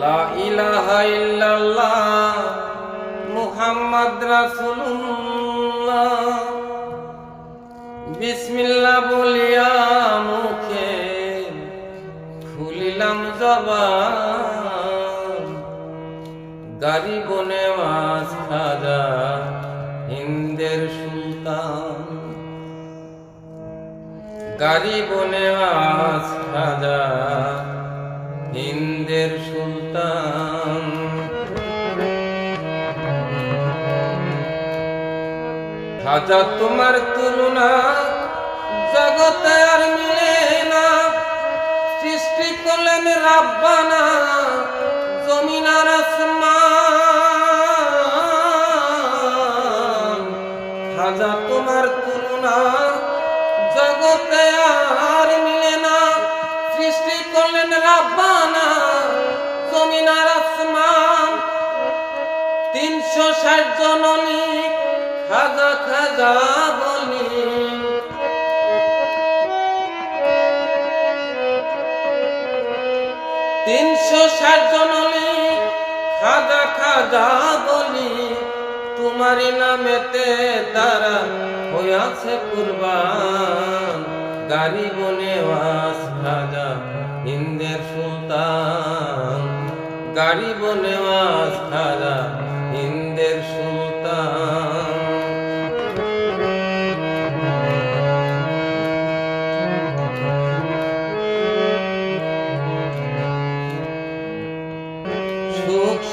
লা ইলাহা ইল্লাল্লাহ মুহাম্মদ রাসূলুল্লাহ। বলিয়া মুখে খুলিলাম জবান। বনে মাছ খাজা হিন্দের সুলতান। বনে মাছ খাজা হিন্দের সুলতান। খাজা তোমার তুলনা জগতে আর মিলে না। সৃষ্টি করলেন রাব্বানা জমিনার আসমান। খাজা তোমার তুলনা ষাট জননী, খাজা খাজা বলি। তিনশো ষাট জননী, খাজা খাজা বলি। তোমারই নামেতে তারা হইয়াছে কুরবান। গাড়ি বনে ওয়াস খাজা হিন্দের সুলতান। গাড়ি বনে ওয়াস খাজা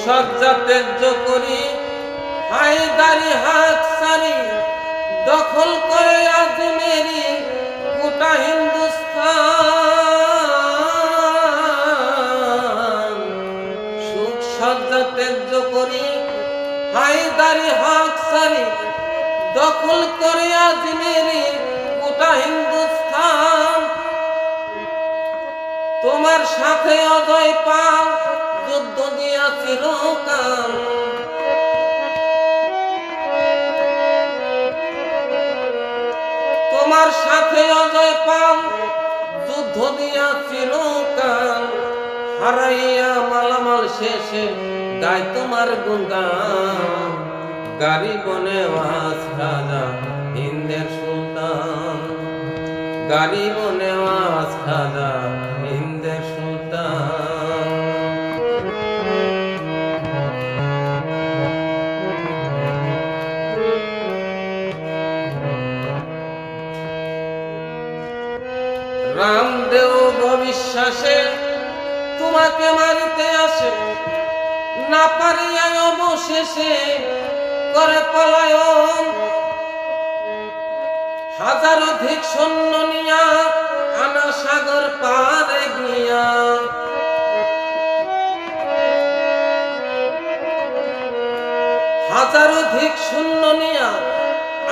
সজ্জা তেজ্য করি হায়দারি হাত সারি, দখল করে আজমেরি গোটা হিন্দুস্তান। সুখ সজ্জা তেজ্য করি হায়দারি হাত সারি, দখল করে আজমেরি গোটা হিন্দুস্তান। তোমার সাথে অজয় পাও তোমার সাথে অজয় পাও যুদ্ধ দিয়া চিরকাল হারাইয়া মালামাল শেষে গায় তোমার গুঙ্গান গাড়ি বনে ওয়াস খাজা হিন্দের সুলতান। গাড়ি বনে ওয়াস খাজা রামদেব ভবিশ্বাসে তোমাকে মারিতে আসে, না পারিয়া অবশেষে করে পলায়ন। হাজার অধিক সৈন্য নিয়া আনা সাগর পারে গিয়া। হাজার অধিক শূন্য নিয়া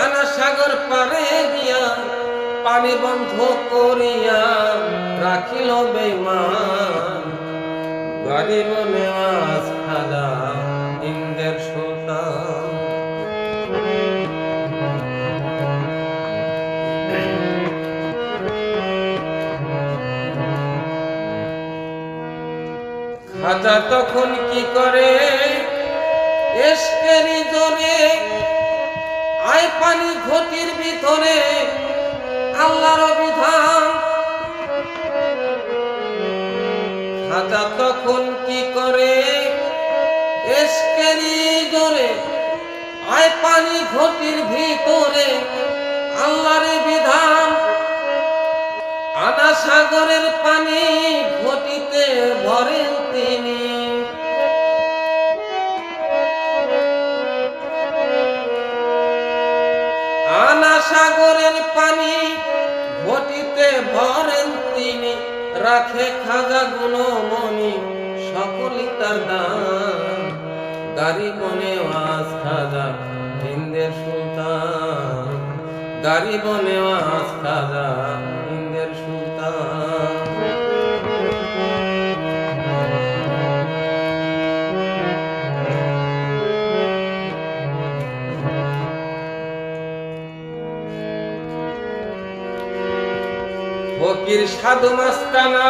আনা সাগর পারে গিয়া। পানি বন্ধ করিয়া রাখিল বেমান গরিব নেওয়াজ খাদা ইন্দের সুলতান। খাজা তখন কি করে? এসকেরি জোরে আয় পানি ঘটির ভিতরে। আল্লাহর বিধান। খাজা তখন কি করে? এসকেরি জোরে, আয় পানি ঘটির ভিতরে। আল্লাহর বিধান। আনা সাগরের পানি ঘটিতে ভরেন রাখে খাজা গুলো মনি সকলি তার দান। গাড়ি বনে আজ খাজা হিন্দের সুলতান। গাড়ি বনে আজ খাজা হিন্দের সুলতান। পীর সাধু মাস্তানা।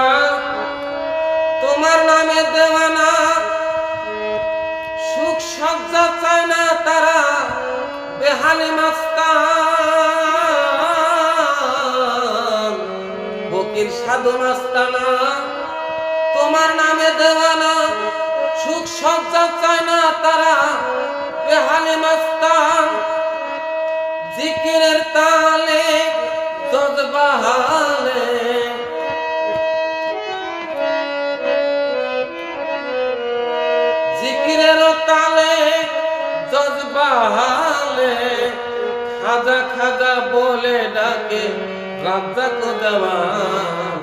তোমার নামে দেওয়ানা। সুখ সজ্জা চায় না তারা, বেহালি মাস্তান। ফকির সাধু মাস্তানা। তোমার নামে দেওয়ানা। সুখ সজ্জা চায় না তারা, বেহালি মাস্তান। জিকিরের তালে জজবাহা বলে ডাকে রাজ্জাক দেওয়ান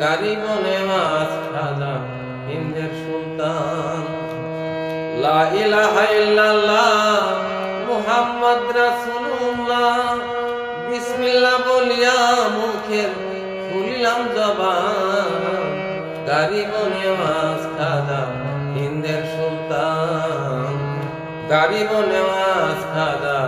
গাড়ি বনে খাজা হিন্দের সুলতান। লা ইলাহা বিসমিল্লাহ বলিয়া মুখের জবান। গাড়ি সুলতান। গাড়ি খাজা